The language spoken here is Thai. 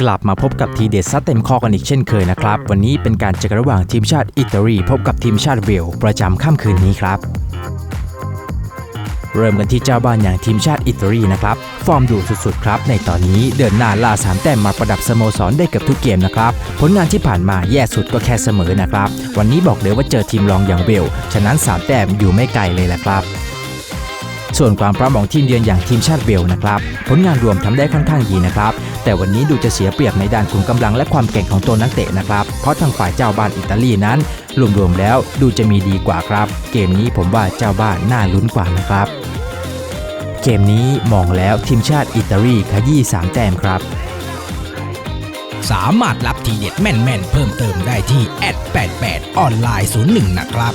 กลับมาพบกับทีเด็ดซัดเต็มข้อกันอีกเช่นเคยนะครับ วันนี้เป็นการเจอกระหว่างทีมชาติอิตาลีพบกับทีมชาติเวลประจำค่ำคืนนี้ครับ เริ่มกันที่เจ้าบ้านอย่างทีมชาติอิตาลีนะครับ ฟอร์มดูสุดๆครับ ในตอนนี้เดินหน้าล่าสามแต้มมาประดับสโมสรได้เกือบทุกเกมนะครับ ผลงานที่ผ่านมาแย่สุดก็แค่เสมอนะครับ วันนี้บอกเลยว่าเจอทีมรองอย่างเวลฉะนั้น3แต้มอยู่ไม่ไกลเลยแหละครับ ส่วนความพร้อมของทีมเยือนอย่างทีมชาติเวลนะครับผลงานรวมทำได้ค่อนข้างดีนะครับ แต่วันนี้ดูจะเสียเปรียบในด้านขุมกำลังและความเก่งของตัวนักเตะนะครับ เพราะทางฝ่ายเจ้าบ้านอิตาลีนั้นรวมๆแล้วดูจะมีดีกว่าครับ เกมนี้ผมว่าเจ้าบ้านน่าลุ้นกว่านะครับ เกมนี้มองแล้วทีมชาติอิตาลีขยี้3แต้มครับสามารถรับทีเด็ดแม่น ๆ เพิ่มเติมได้ที่แอด88ออนไลน์01 นะครับ